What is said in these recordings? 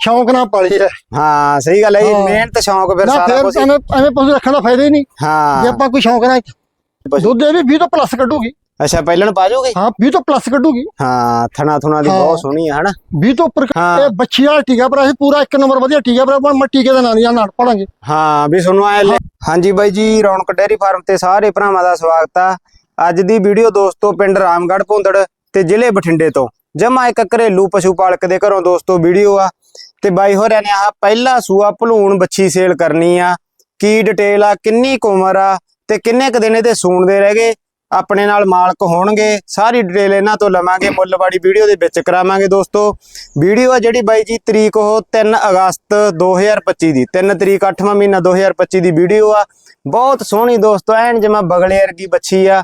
ਸ਼ੌਂਕ ਨਾਲ ਪਾਲੀ ਹੈ। ਹਾਂ ਸਹੀ ਗੱਲ ਹੈ ਜੀ ਹਾਂ। ਮਿਹਨਤ ਸ਼ੌਂਕ ਫਿਰ ਨਾ ਸਾਰਾ ਫਿਰ ਕੁਝ ਐਵੇਂ ਐਵੇਂ ਪਸ਼ੂ ਰੱਖਣ ਦਾ ਫਾਇਦਾ ਹੀ ਨਹੀਂ। ਜੇ ਹਾਂ ਆਪਾਂ ਕੋਈ ਸ਼ੌਂਕ ਨਾਲ ਪਸ਼ੂ- ਦੁੱਧ ਇਹ ਵੀ 20 ਤੋਂ ਪਲੱਸ ਕੱਢੂਗੀ। ਅੱਛਾ ਪਹਿਲਾਂ ਪਾ ਜਾਓਗੇ ਹਾਂ 20 ਤੋਂ ਪਲੱਸ ਕੱਢੂਗੀ। ਹਾਂ ਥਣਾ ਥੁਣਾ ਦੀ ਹਾਂ। ਬਹੁਤ ਸੋਹਣੀ ਹੈ ਹਨਾ? 20 ਤੋਂ ਉੱਪਰ ਹਾਂ। ਇਹ ਬੱਚੀ ਵਾਲਾ ਟੀਕਾ ਪਰ ਅਸੀਂ ਪੂਰਾ ਇੱਕ ਨੰਬਰ ਵਧੀਆ ਟੀਕਾ ਪਰ ਆਪਾਂ ਮੈਂ ਟੀਕੇ ਦਾ ਨਾਂ ਨਹੀਂ ਨਾਲ ਪੜਾਂਗੇ ਹਾਂ ਵੀ ਤੁਹਾਨੂੰ ਆਏ ਹਾਂਜੀ ਬਾਈ ਜੀ ਰੌਣਕ ਡੇਅਰੀ ਫਾਰਮ ਤੇ ਸਾਰੇ ਭਰਾਵਾਂ ਦਾ ਸਵਾਗਤ ਆ। ਅੱਜ ਦੀ ਵੀਡੀਓ ਦੋਸਤੋ ਪਿੰਡ ਰਾਮਗੜ੍ਹ ਭੁੰਦੜ ਤੇ ਜ਼ਿਲ੍ਹੇ ਬਠਿੰਡੇ ਤੋਂ। ਜਮਾ ਇੱਕ ਘਰੇਲੂ ਪਸ਼ੂ ਪਾਲਕ ਦੇ ਘਰੋਂ ਦੋਸਤੋ ਵੀਡੀਓ ਆ। ਤੇ ਬਾਈ ਹੋਰਿਆਂ ਨੇ ਆਹ ਪਹਿਲਾ ਸੂਆ ਭਲੂਣ ਬੱਚੀ ਸੇਲ ਕਰਨੀ ਆ। ਕੀ ਡਿਟੇਲ ਆ, ਕਿੰਨੀ ਕੁ ਉਮਰ ਆ, ਤੇ ਕਿੰਨੇ ਕ ਦਿਨ ਇਹਦੇ ਸੂਣਦੇ ਰਹਿ ਗਏ, ਆਪਣੇ ਨਾਲ ਮਾਲਕ ਹੋਣਗੇ। ਸਾਰੀ ਡਿਟੇਲ ਇਹਨਾਂ ਤੋਂ ਲਵਾਂਗੇ ਮੁੱਲਵਾੜੀ ਵੀਡੀਓ ਦੇ ਵਿੱਚ ਕਰਾਵਾਂਗੇ ਦੋਸਤੋ। ਵੀਡੀਓ ਆ ਜਿਹੜੀ ਬਾਈ ਜੀ ਤਰੀਕ ਉਹ 3 ਅਗਸਤ 2025 ਦੀ। 3 ਤਰੀਕ 8ਵਾਂ ਮਹੀਨਾ 2025 ਦੀ ਵੀਡੀਓ ਆ। ਬਹੁਤ ਸੋਹਣੀ ਦੋਸਤੋ, ਐਨ ਜਿਵੇਂ ਬਗਲੇ ਵਰਗੀ ਬੱਚੀ ਆ।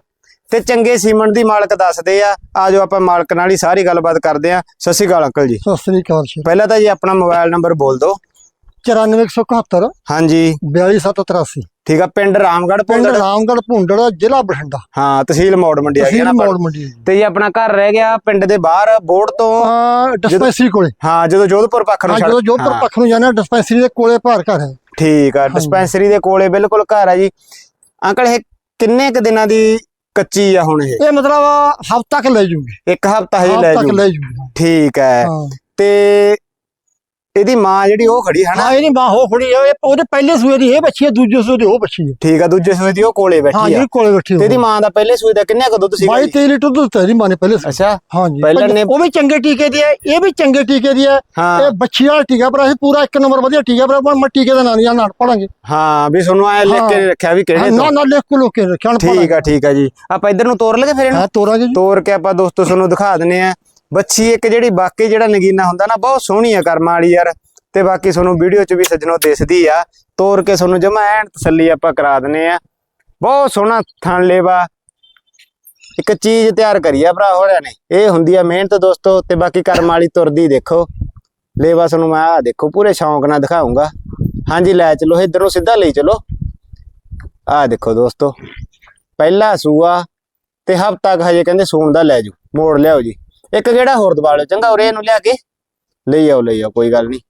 ਤੇ ਚੰਗੇ ਸੀਮਨ ਦੀ ਮਾਲਕ ਦੱਸਦੇ ਆ। ਆਜੋ ਆਪਾਂ ਮਾਲਕ ਨਾਲ ਹੀ ਸਾਰੀ ਗੱਲਬਾਤ ਕਰਦੇ ਆ। ਸਤਿ ਸ਼੍ਰੀ ਅਕਾਲ ਅੰਕਲ ਜੀ। ਸਤਿ ਸ੍ਰੀ ਅਕਾਲ ਜੀ। ਪਹਿਲਾਂ ਤਾਂ ਜੀ ਆਪਣਾ ਮੋਬਾਈਲ ਨੰਬਰ ਬੋਲ ਦਿਓ। 94171 ਹਾਂਜੀ। 42783 ਠੀਕ ਆ ਪਿੰਡ ਰਾਮਗੜ੍ਹ ਪਿੰਡ ਰਾਮਗੜ੍ਹ ਭੁੰਡੜ ਜ਼ਿਲ੍ਹਾ ਬਠਿੰਡਾ। ਹਾਂ ਤਹਿਸੀਲ ਮੌੜ ਮੰਡੀ ਆ ਗਿਆ ਤਹਿਸੀਲ ਨਾ ਮੌੜ ਮੰਡੀ। ਤੇ ਜੀ ਆਪਣਾ ਘਰ ਰਹਿ ਗਿਆ ਪਿੰਡ ਦੇ ਬਾਹਰ ਬੋਰਡ ਤੋਂ। ਹਾਂ ਡਿਸਪੈਂਸਰੀ ਕੋਲੇ। ਹਾਂ ਜਦੋਂ ਜੋਧਪੁਰ ਪੱਖ ਨੂੰ ਹਾਂ ਜਦੋਂ ਜੋਧਪੁਰ ਹਾਂ, ਪੱਖ ਨੂੰ ਜਾਣਾ ਡਿਸਪੈਂਸਰੀ ਦੇ ਕੋਲੇ ਭਾਰ ਘਰ ਹੈ। ਠੀਕ ਆ ਡਿਸਪੈਂਸਰੀ ਦੇ ਕੋਲੇ ਬਿਲਕੁਲ ਘਰ ਆ ਜੀ। ਅੰਕਲ ਇਹ ਕਿੰਨੇ ਕ ਦਿਨਾਂ ਦੀ ਕੱਚੀ ਆ ਹੁਣ ਇਹ। ਇਹ ਮਤਲਬ ਹਫ਼ਤਾ ਤੱਕ ਲੈ ਜੂਗੀ। ਇੱਕ ਹਫਤਾ ਹਜੇ ਲੈ ਹਫ਼ਤਾ ਤੱਕ ਜੂ ਲੈ ਜੂਗੀ। ਠੀਕ ਹੈ। ਹਾਂ। ਤੇ ਇਹਦੀ ਮਾਂ ਜਿਹੜੀ ਉਹ ਖੜੀ ਹੈ ਨਾ ਹਾਂ ਇਹਦੀ ਮਾਂ ਹੋ ਖੜੀ ਹੈ ਉਹਦੇ ਪਹਿਲੇ ਸੂਏ ਦੀ ਇਹ ਬੱਚੀ ਹੈ ਦੂਜੇ ਸੂਏ ਦੀ ਉਹ ਬੱਚੀ ਹੈ ਠੀਕ ਆ ਦੂਜੇ ਸੂਏ ਦੀ ਉਹ ਕੋਲੇ ਹਾਂ ਬੈਠੀ ਆ। ਜਿਹੜੀ ਕੋਲੇ ਬੈਠੀ ਤੇ ਇਹਦੀ ਮਾਂ ਦਾ ਪਹਿਲੇ ਸੂਏ ਦਾ ਕਿੰਨਾ ਕੁ ਦੁੱਧ ਸੀਗਾ 22 ਜੀ? 23 ਲੀਟਰ ਦੁੱਧ ਤੇਰੀ ਮਾਂ ਨੇ ਪਹਿਲੇ ਸੂਏ ਅੱਛਾ। ਹਾਂ ਜੀ। ਪਹਿਲਾਂ ਨੇ- ਉਹ ਵੀ ਚੰਗੇ ਟੀਕੇ ਦੀ ਹੈ ਇਹ ਵੀ ਚੰਗੇ ਟੀਕੇ ਦੀ ਹੈ ਹਾਂ। ਇਹ ਬੱਚੀ ਵਾਲਾ ਟੀਕਾ ਪਰ ਅਸੀਂ ਪੂਰਾ ਇੱਕ ਨੰਬਰ ਵਧੀਆ ਟੀਕਾ ਪਰ ਮੈਂ ਟੀਕੇ ਦਾ ਨਾਂ ਨਹੀਂ ਨਾਲ ਪੜਾਂਗੇ। ਹਾਂ ਵੀ ਤੁਹਾਨੂੰ ਐ ਲਿਖ ਕੇ ਹਾਂ। ਰੱਖਿਆ ਵੀ ਕਿਹੜੇ ਨਾ ਨਾ ਲਿਖ ਕੇ ਲੋਕੇ ਰੱਖਣ ਠੀਕ ਆ ਠੀਕ ਆ ਜੀ। ਆਪਾਂ ਇੱਧਰ ਨੂੰ ਤੋਰ ਲਗੇ ਫਿਰ ਇਹਨੂੰ? ਹਾਂ ਤੋਰਾਂਗੇ ਜੀ। ਤੋਰ ਕੇ ਆਪਾਂ ਦੋਸਤੋ ਤੁਹਾਨੂੰ ਦਿਖਾ ਦਿੰਨੇ ਆ। ਬੱਚੀ ਇੱਕ ਜਿਹੜੀ ਬਾਕੀ ਜਿਹੜਾ ਨਗੀਨਾ ਹੁੰਦਾ ਨਾ, ਬਹੁਤ ਸੋਹਣੀ ਆ ਕਰਮਾਂ ਵਾਲੀ ਯਾਰ। ਤੇ ਬਾਕੀ ਤੁਹਾਨੂੰ ਵੀਡੀਓ 'ਚ ਵੀ ਸੱਜਣੋ ਦਿਸਦੀ ਆ। ਤੋਰ ਕੇ ਤੁਹਾਨੂੰ ਜਮਾ ਐਨ ਤਸੱਲੀ ਆਪਾਂ ਕਰਾ ਦਿੰਨੇ ਆ। ਬਹੁਤ ਸੋਹਣਾ ਥਣ ਲੇਵਾ। ਇੱਕ ਚੀਜ਼ ਤਿਆਰ ਕਰੀ ਆ ਭਰਾ ਹੋਰਿਆਂ ਨੇ। ਇਹ ਹੁੰਦੀ ਆ ਮਿਹਨਤ ਦੋਸਤੋ, ਤੇ ਬਾਕੀ ਕਰਮ ਵਾਲੀ ਤੁਰਦੀ ਦੇਖੋ। ਲੇਵਾ ਤੁਹਾਨੂੰ ਮੈਂ ਆ ਦੇਖੋ, ਪੂਰੇ ਸ਼ੌਂਕ ਨਾਲ ਦਿਖਾਉਂਗਾ ਹਾਂਜੀ, ਲੈ ਚਲੋ, ਇਧਰੋਂ ਸਿੱਧਾ ਲਈ ਚਲੋ। ਆ ਦੇਖੋ ਦੋਸਤੋ, ਪਹਿਲਾ ਸੂਆ, ਤੇ ਹਫਤਾ ਕੁ ਹਜੇ ਕਹਿੰਦੇ ਸੂਣ ਦਾ ਲੈ ਜੂ ਮੋੜ ਲਿਆਓ ਜੀ। ਇੱਕ ਕਿਹੜਾ ਹੋਰ ਦਬਾ ਲਓ, ਚੰਗਾ ਉਰੇ ਇਹਨੂੰ ਲਿਆ ਕੇ। ਲਈ ਆਓ ਲਈ ਆਓ, ਕੋਈ ਗੱਲ ਨਹੀਂ।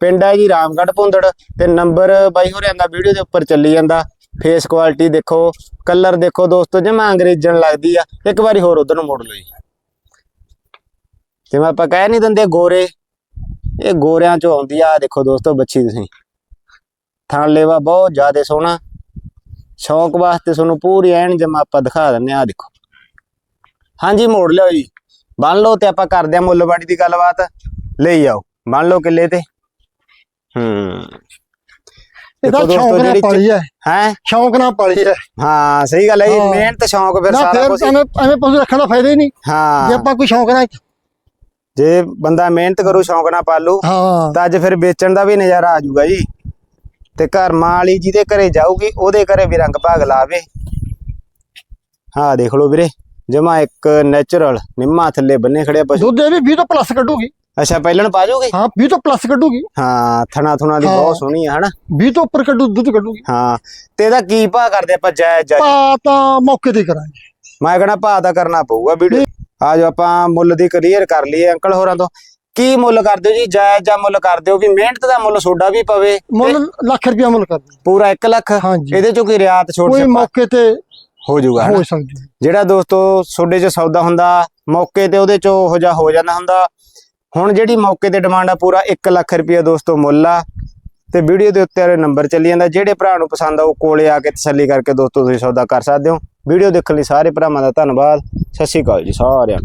ਪਿੰਡ ਹੈ ਜੀ, ਰਾਮਗੜ੍ਹ ਭੁੰਦੜ, ਤੇ ਨੰਬਰ ਬਾਈ ਹੋਰਿਆਂ ਦਾ ਵੀਡੀਓ ਦੇ ਉੱਪਰ ਚੱਲੀ ਜਾਂਦਾ। ਫੇਸ ਕੁਆਲਿਟੀ ਦੇਖੋ ਕਲਰ ਦੇਖੋ ਦੋਸਤੋ, ਜਮਾ ਅੰਗਰੇਜ਼ਣ ਲੱਗਦੀ ਆ। ਇੱਕ ਵਾਰੀ ਹੋਰ ਉਧਰ ਨੂੰ ਮੋੜ ਲਓ ਜੀ। ਜਿਵੇਂ ਆਪਾਂ ਕਹਿ ਨਹੀਂ ਦਿੰਦੇ ਗੋਰੇ। ਇਹ ਗੋਰਿਆਂ ਚੋਂ ਆਉਂਦੀ ਆ, ਆਹ ਦੇਖੋ ਦੋਸਤੋ, ਬੱਚੀ ਤੁਸੀਂ। ਥਣ ਲੇਵਾ ਬਹੁਤ ਜ਼ਿਆਦਾ ਸੋਹਣਾ। ਸ਼ੌਂਕ ਵਾਸਤੇ ਤੁਹਾਨੂੰ ਪੂਰੀ ਐਨ ਜਮਾ ਆਪਾਂ ਦਿਖਾ ਦਿੰਨੇ ਆ, ਆਹ ਦੇਖੋ। ਹਾਂਜੀ, ਮੋੜ ਲਿਓ ਜੀ। ਬੰਨ ਲਓ ਤੇ ਆਪਾਂ ਕਰਦੇ ਆ ਮੁੱਲਵਾੜੀ ਦੀ ਗੱਲਬਾਤ। ਲਈ ਆਓ। ਬੰਨ ਲਓ ਕਿੱਲੇ ਤੇ। ਹੂੰ। ਇਹਦਾ ਸ਼ੌਂਕ ਨਾਲ ਪਾਲੀ ਹੈ। ਹੈ? ਸ਼ੌਂਕ ਨਾਲ ਪਾਲੀ ਹੈ। ਹਾਂ ਸਹੀ ਗੱਲ ਹੈ। ਮਿਹਨਤ ਸ਼ੌਂਕ ਫਿਰ ਨਾ ਸਾਰਾ ਫਿਰ ਕੁਝ ਐਵੇਂ ਐਵੇਂ ਪਸ਼ੂ ਰੱਖਣ ਦਾ ਫਾਇਦਾ ਹੀ ਨਹੀਂ। ਜੇ ਹਾਂ ਆਪਾਂ ਕੋਈ ਸ਼ੌਂਕ ਨਾਲ ਜੇ ਬੰਦਾ ਮਿਹਨਤ ਕਰੂ ਸ਼ੌਂਕ ਨਾਲ ਪਾਲੂ ਹਾਂ। ਤਾਂ ਅੱਜ ਫਿਰ ਵੇਚਣ ਦਾ ਵੀ ਨਜ਼ਾਰਾ ਆ ਜਾਊਗਾ ਜੀ। ਤੇ ਘਰ ਮਾਂ ਵਾਲੀ ਜਿਹਦੇ ਘਰੇ ਜਾਊਗੀ ਉਹਦੇ ਘਰੇ ਵੀ ਰੰਗ ਭਾਗ ਲਾਵੇ। ਹਾਂ ਦੇਖ ਲਓ ਵੀਰੇ। ਜਮਾ ਇੱਕ ਨੈਚੁਰਲ ਨਿੰਮਾ ਥੱਲੇ ਬੰਨੇ ਖੜਿਆ ਪਸ਼ੂ। ਦੁੱਧ ਇਹ ਵੀ 20 ਤੋਂ ਪਲੱਸ ਕੱਢੂਗੀ। ਅੱਛਾ ਪਹਿਲਣ ਪਾ ਜਾਓਗੇ ਹਾਂ 20 ਤੋਂ ਪਲੱਸ ਕੱਢੂਗੀ। ਹਾਂ ਥਣਾ ਥੁਣਾ ਦੀ। ਬਹੁਤ ਸੋਹਣੀ ਆ ਹਨਾ? 20 ਤੋਂ ਉੱਪਰ ਕੱਢੂ ਦੁੱਧ ਕੱਢੂਗੀ। ਹਾਂ ਤੇ ਇਹਦਾ ਕੀ ਭਾਅ ਕਰਦੇ ਆਪਾਂ ਜਾਇਜ਼ ਜਾਇਜ਼ ਪਾ ਤਾਂ ਮੌਕੇ ਤੇ ਕਰਾਂਗੇ। ਮੈਂ ਕਹਣਾ ਭਾਅ ਦਾ ਕਰਨਾ ਪਊਗਾ ਵੀਡੀਓ। ਆ ਜੋ ਆਪਾਂ ਮੁੱਲ ਦੀ ਕਲੀਅਰ ਕਰ ਲਈਏ ਅੰਕਲ ਹੋਰਾਂ ਤੋਂ। ਕੀ ਮੁੱਲ ਕਰਦੇ ਹੋ ਜੀ? ਜਾਇਜ਼ ਜਾਂ ਮੁੱਲ ਕਰਦੇ ਹੋ ਵੀ ਮਿਹਨਤ ਦਾ ਮੁੱਲ ਸੋਡਾ ਵੀ ਪਵੇ। ਮੁੱਲ ਲੱਖ ਰੁਪਇਆ ਮੁੱਲ ਕਰਦੇ। ਪੂਰਾ 1 ਲੱਖ? ਇਹਦੇ ਚੋਂ ਕੋਈ ਰਿਆਤ ਛੋਟ ਕੋਈ ਮੌਕੇ ਤੇ ਹੋ ਜਾਊਗਾ? ਹੋ ਸਕਦੀ। ਜਿਹੜਾ ਦੋਸਤੋ ਸੋਡੇ 'ਚ ਸੌਦਾ ਹੁੰਦਾ ਮੌਕੇ ਤੇ ਉਹਦੇ 'ਚੋਂ ਉਹ ਜਿਹਾ ਹੋ ਜਾਂਦਾ ਹੁੰਦਾ। ਹੁਣ ਜਿਹੜੀ ਮੌਕੇ ਤੇ ਡਿਮਾਂਡ ਆ ਪੂਰਾ 1 ਲੱਖ ਰੁਪਇਆ ਦੋਸਤੋ ਮੁੱਲ ਆ। ਤੇ ਵੀਡੀਓ ਦੇ ਉੱਤੇ ਵਾਲੇ ਨੰਬਰ ਚੱਲੀ ਜਾਂਦਾ। ਜਿਹੜੇ ਭਰਾ ਨੂੰ ਪਸੰਦ ਆ ਉਹ ਕੋਲੇ ਆ ਕੇ ਤਸੱਲੀ ਕਰਕੇ ਦੋਸਤੋ ਤੁਸੀਂ ਸੌਦਾ ਕਰ ਸਕਦੇ ਹੋ। ਵੀਡੀਓ ਦੇਖਣ ਲਈ ਸਾਰੇ ਭਰਾਵਾਂ ਦਾ ਧੰਨਵਾਦ। ਸਤਿ ਸ਼੍ਰੀ ਅਕਾਲ ਜੀ ਸਾਰਿਆਂ ਨੂੰ।